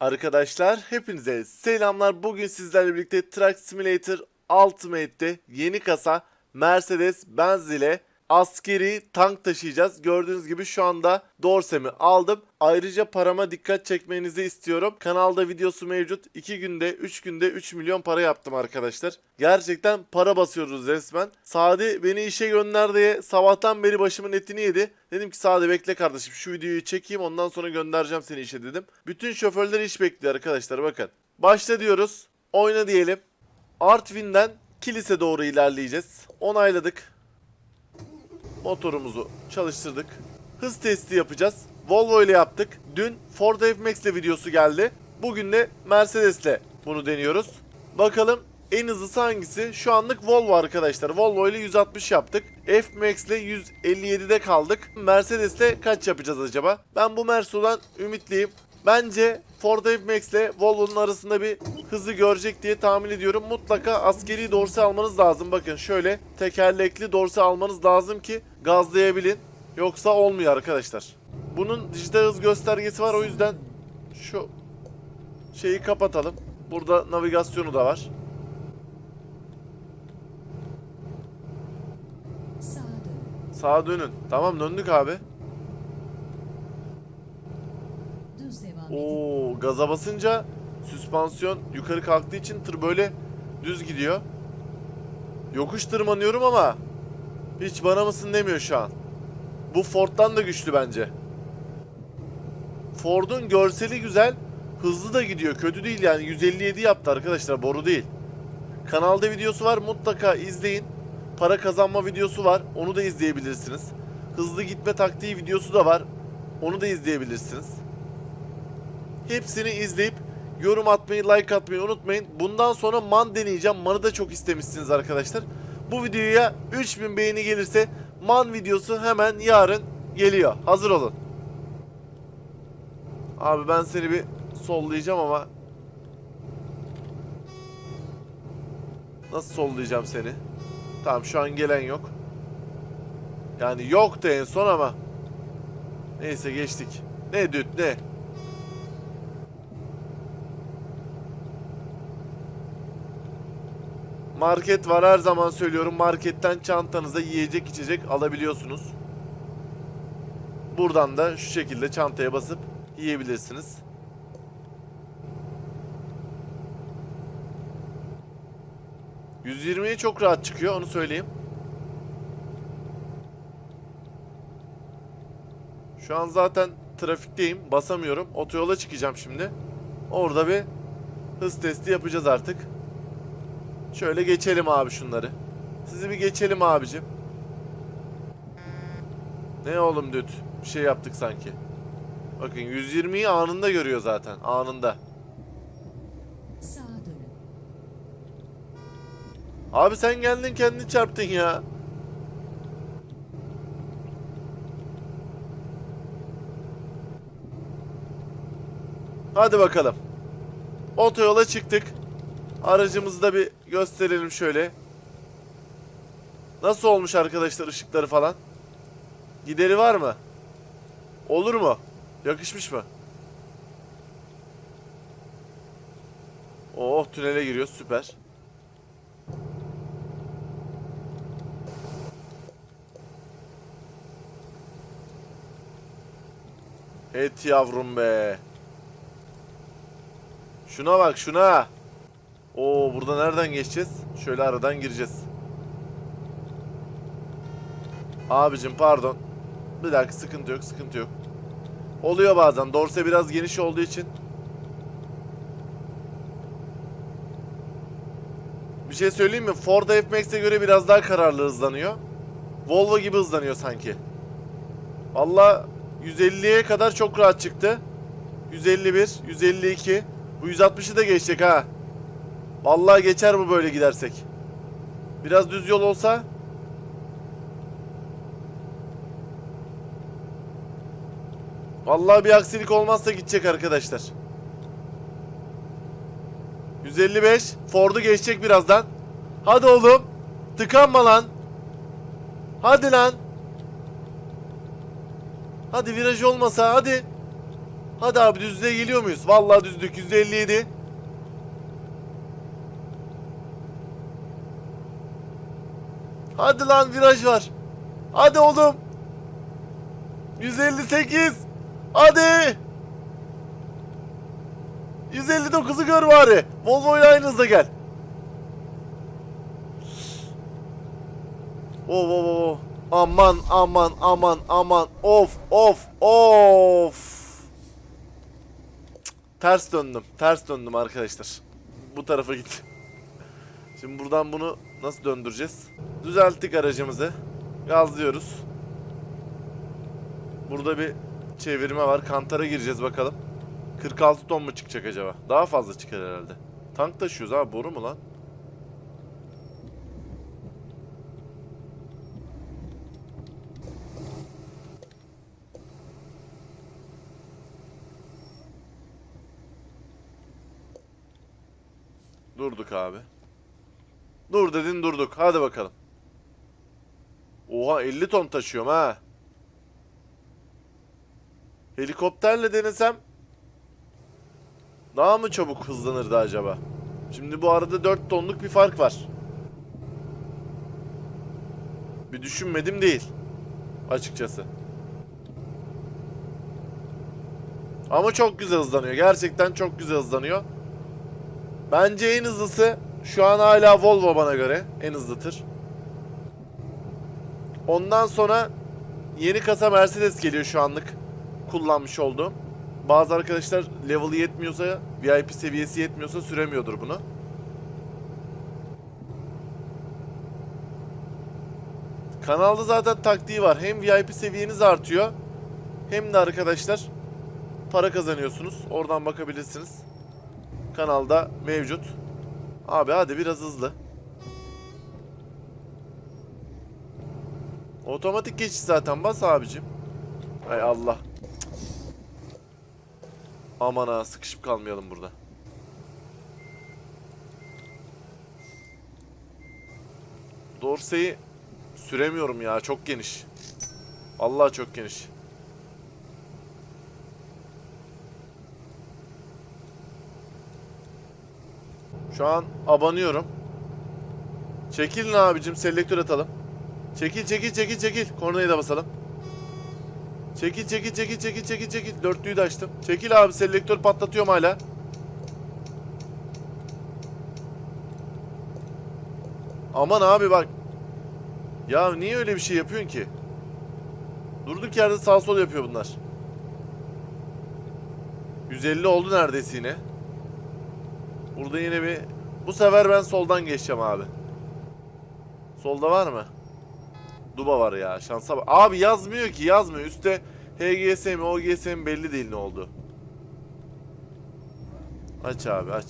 Arkadaşlar hepinize selamlar. Bugün sizlerle birlikte Truck Simulator Ultimate'te yeni kasa Mercedes-Benz ile askeri tank taşıyacağız. Gördüğünüz gibi şu anda Dorsem'i aldım. Ayrıca parama dikkat çekmenizi istiyorum. Kanalda videosu mevcut. 2 günde 3 günde 3 milyon para yaptım arkadaşlar. Gerçekten para basıyoruz resmen. Sadi beni işe gönder diye sabahtan beri başımın etini yedi. Dedim ki Sadi bekle kardeşim şu videoyu çekeyim ondan sonra göndereceğim seni işe dedim. Bütün şoförler iş bekliyor arkadaşlar bakın. Başla diyoruz. Oyna diyelim. Artvin'den kilise doğru ilerleyeceğiz. Onayladık. Motorumuzu çalıştırdık. Hız testi yapacağız. Volvo ile yaptık. Dün Ford F-Max ile videosu geldi. Bugün de Mercedes ile bunu deniyoruz. Bakalım en hızlısı hangisi? Şu anlık Volvo arkadaşlar. Volvo ile 160 yaptık. F-Max ile 157'de kaldık. Mercedes ile kaç yapacağız acaba? Ben bu Merso'dan ümitliyim. Bence Ford F-Max ile Volvo'nun arasında bir hızı görecek diye tahmin ediyorum. Mutlaka askeri dorse almanız lazım. Bakın şöyle tekerlekli dorse almanız lazım ki gazlayabilin. Yoksa olmuyor arkadaşlar. Bunun dijital hız göstergesi var o yüzden şu şeyi kapatalım. Burada navigasyonu da var. Sağa dön. Sağa dönün. Tamam döndük abi. Oo gaza basınca süspansiyon yukarı kalktığı için tır böyle düz gidiyor. Yokuş tırmanıyorum ama hiç bana mısın demiyor şu an. Bu Ford'dan da güçlü bence. Ford'un görseli güzel, hızlı da gidiyor. Kötü değil yani 157 yaptı arkadaşlar boru değil. Kanalda videosu var mutlaka izleyin. Para kazanma videosu var onu da izleyebilirsiniz. Hızlı gitme taktiği videosu da var. Onu da izleyebilirsiniz. Hepsini izleyip yorum atmayı, like atmayı unutmayın. Bundan sonra man deneyeceğim. Man'ı da çok istemişsiniz arkadaşlar. Bu videoya 3000 beğeni gelirse man videosu hemen yarın geliyor. Hazır olun. Abi ben seni bir sollayacağım ama Nasıl sollayacağım seni? Tamam şu an gelen yok. Yani yoktu en son ama Neyse geçtik. Ne düt ne? Market var her zaman söylüyorum. Marketten çantanıza yiyecek içecek alabiliyorsunuz. Buradan da şu şekilde çantaya basıp yiyebilirsiniz. %20'ye çok rahat çıkıyor onu söyleyeyim. Şu an zaten trafikteyim. Basamıyorum. Otoyola çıkacağım şimdi. Orada bir hız testi yapacağız artık. Şöyle geçelim abi şunları. Sizi bir geçelim abicim. Ne oğlum düt? Bir şey yaptık sanki. Bakın 120'yi anında görüyor zaten. Anında. Abi sen geldin kendini çarptın ya. Hadi bakalım. Otoyola çıktık. Aracımızı da bir gösterelim şöyle. Nasıl olmuş arkadaşlar ışıkları falan? Gideri var mı? Olur mu? Yakışmış mı? Oh tünele giriyor süper. Et yavrum be. Şuna bak şuna. Oo burada nereden geçeceğiz? Şöyle aradan gireceğiz. Abicim pardon. Bir dakika sıkıntı yok sıkıntı yok. Oluyor bazen. Dorse biraz geniş olduğu için. Bir şey söyleyeyim mi? Ford F-Max'e göre biraz daha kararlı hızlanıyor. Volvo gibi hızlanıyor sanki. Valla 150'ye kadar çok rahat çıktı. 151, 152. Bu 160'ı da geçecek ha. Vallahi geçer bu böyle gidersek. Biraz düz yol olsa. Vallahi bir aksilik olmazsa gidecek arkadaşlar. 155. Ford'u geçecek birazdan. Hadi oğlum. Tıkanma lan. Hadi lan. Hadi viraj olmasa hadi. Hadi abi düzlüğe geliyor muyuz? Vallahi düzlük %57. Hadi lan viraj var. Hadi oğlum. 158. Hadi. 159'u gör bari. Volvo ile aynı hızda gel. Oh oh oh. Aman aman aman aman. Of of of. Ters döndüm. Ters döndüm arkadaşlar. Bu tarafa git. Şimdi buradan bunu nasıl döndüreceğiz? Düzelttik aracımızı. Gazlıyoruz. Burada bir çevirme var. Kantara gireceğiz bakalım. 46 ton mu çıkacak acaba? Daha fazla çıkar herhalde. Tank taşıyoruz abi boru mu lan? Durduk abi. Dur dedin durduk. Hadi bakalım. Oha 50 ton taşıyorum ha. Helikopterle denesem daha mı çabuk hızlanırdı acaba? Şimdi bu arada 4 tonluk bir fark var. Bir düşünmedim değil. Açıkçası. Ama çok güzel hızlanıyor. Gerçekten çok güzel hızlanıyor. Bence en hızlısı şu an hala Volvo bana göre. En hızlı tır. Ondan sonra yeni kasa Mercedes geliyor şu anlık kullanmış olduğum. Bazı arkadaşlar level'ı yetmiyorsa, VIP seviyesi yetmiyorsa süremiyordur bunu. Kanalda zaten taktiği var. Hem VIP seviyeniz artıyor hem de arkadaşlar para kazanıyorsunuz. Oradan bakabilirsiniz. Kanalda mevcut. Abi hadi biraz hızlı. Otomatik geçiş zaten bas abicim. Hay Allah. Aman ha sıkışıp kalmayalım burada. Dorsey'i süremiyorum ya çok geniş. Allah çok geniş. Şu an abanıyorum. Çekilin abicim selektör atalım. Çekil çekil çekil çekil. Kornayı da basalım. Çekil çekil çekil çekil çekil çekil. Dörtlüyü de açtım. Çekil abi selektör patlatıyorum hala. Aman abi bak. Ya niye öyle bir şey yapıyorsun ki? Durduk yerde sağ sol yapıyor bunlar. 150 oldu neredeyse yine. Burada yine bir... Bu sefer ben soldan geçeceğim abi. Solda var mı? Duba var ya şansa bak. Abi yazmıyor ki yazmıyor. Üste HGS mi OGS mi belli değil ne oldu. Aç abi aç.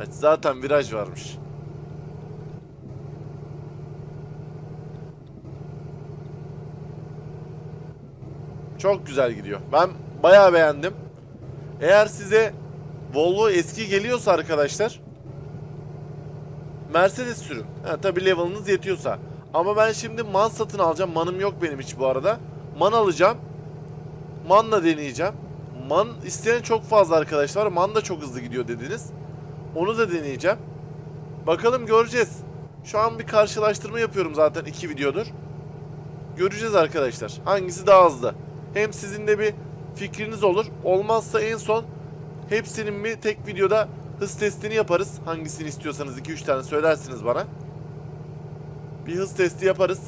Aç zaten viraj varmış. Çok güzel gidiyor. Ben bayağı beğendim. Eğer size Volvo eski geliyorsa arkadaşlar Mercedes sürün. Ha, tabii level'ınız yetiyorsa. Ama ben şimdi man satın alacağım. Manım yok benim hiç bu arada. Man alacağım. Manla deneyeceğim. Man isteyen çok fazla arkadaşlar. Man da çok hızlı gidiyor dediniz. Onu da deneyeceğim. Bakalım göreceğiz. Şu an bir karşılaştırma yapıyorum zaten iki videodur. Göreceğiz arkadaşlar. Hangisi daha hızlı. Hem sizin de bir fikriniz olur. Olmazsa en son hepsinin bir tek videoda hız testini yaparız. Hangisini istiyorsanız 2-3 tane söylersiniz bana. Bir hız testi yaparız.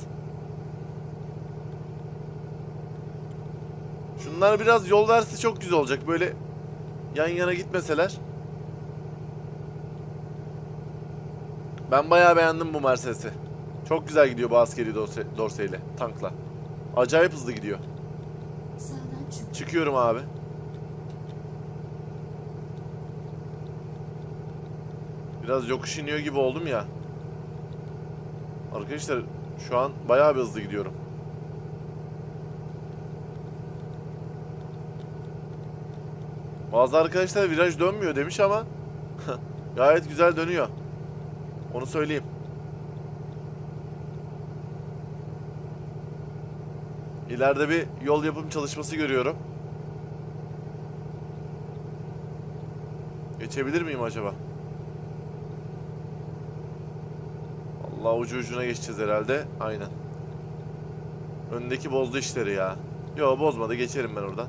Şunlar biraz yol verse çok güzel olacak. Böyle yan yana gitmeseler. Ben bayağı beğendim bu Mercedes'i. Çok güzel gidiyor bu askeri dorse, dorseyle, tankla. Acayip hızlı gidiyor. Çıkıyorum abi. Biraz yokuş iniyor gibi oldum ya. Arkadaşlar şu an bayağı bir hızlı gidiyorum. Bazı arkadaşlar viraj dönmüyor demiş ama gayet güzel dönüyor. Onu söyleyeyim. İleride bir yol yapım çalışması görüyorum. Geçebilir miyim acaba? Allah ucu ucuna geçeceğiz herhalde. Aynen. Öndeki bozdu işleri ya. Yo bozmadı geçerim ben oradan.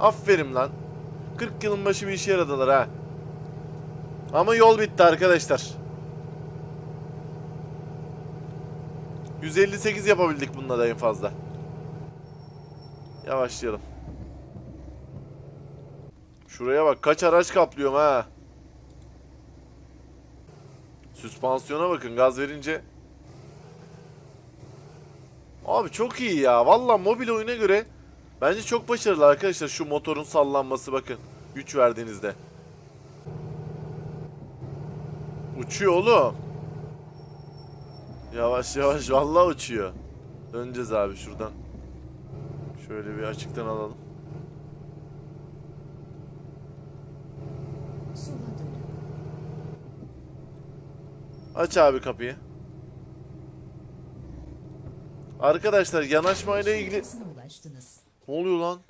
Aferin lan. 40 yılın başı bir işe yaradılar ha. Ama yol bitti arkadaşlar. 158 yapabildik bununla da en fazla. Yavaşlayalım. Şuraya bak kaç araç kaplıyorum ha. Süspansiyona bakın gaz verince. Abi çok iyi ya. Valla mobil oyuna göre bence çok başarılı arkadaşlar şu motorun sallanması bakın. Güç verdiğinizde. Uçuyor oğlum. Yavaş yavaş vallahi uçuyor. Döneceğiz abi şuradan. Şöyle bir açıktan alalım. Sola dönün. Aç abi kapıyı. Arkadaşlar yanaşmayla ilgili... Ne oluyor lan?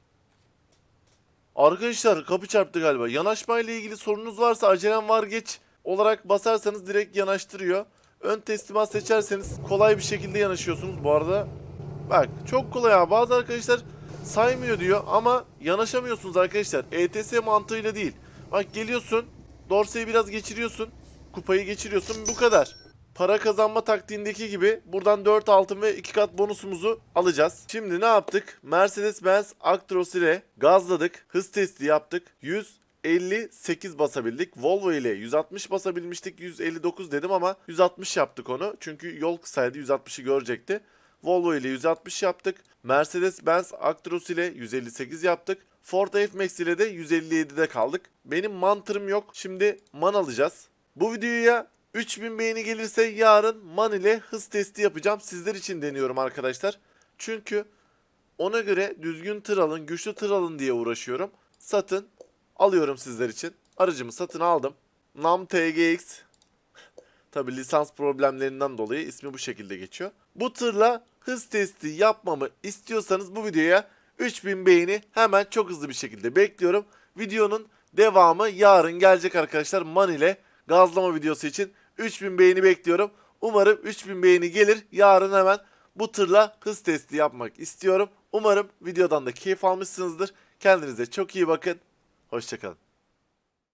Arkadaşlar kapı çarptı galiba. Yanaşmayla ilgili sorunuz varsa acelem var geç olarak basarsanız direkt yanaştırıyor. Ön teslimat seçerseniz kolay bir şekilde yanaşıyorsunuz. Bu arada bak çok kolay ha. Bazı arkadaşlar saymıyor diyor ama yanaşamıyorsunuz arkadaşlar. ETS mantığıyla değil. Bak geliyorsun dorseyi biraz geçiriyorsun. Kupayı geçiriyorsun bu kadar. Para kazanma taktiğindeki gibi buradan 4 altın ve 2 kat bonusumuzu alacağız. Şimdi ne yaptık? Mercedes-Benz Actros ile gazladık. Hız testi yaptık. 158 basabildik. Volvo ile 160 basabilmiştik. 159 dedim ama 160 yaptık onu. Çünkü yol kısaydı 160'ı görecekti. Volvo ile 160 yaptık. Mercedes-Benz Actros ile 158 yaptık. Ford F-Max ile de 157'de kaldık. Benim mantırım yok. Şimdi man alacağız. Bu videoya 3000 beğeni gelirse yarın man ile hız testi yapacağım. Sizler için deniyorum arkadaşlar. Çünkü ona göre düzgün tır alın, güçlü tır alın diye uğraşıyorum. Satın alıyorum sizler için. Aracımı satın aldım. Nam TGX. Tabi lisans problemlerinden dolayı ismi bu şekilde geçiyor. Bu tırla hız testi yapmamı istiyorsanız bu videoya 3000 beğeni hemen çok hızlı bir şekilde bekliyorum. Videonun devamı yarın gelecek arkadaşlar. Man ile gazlama videosu için 3000 beğeni bekliyorum. Umarım 3000 beğeni gelir. Yarın hemen bu tırla hız testi yapmak istiyorum. Umarım videodan da keyif almışsınızdır. Kendinize çok iyi bakın. Hoşçakalın.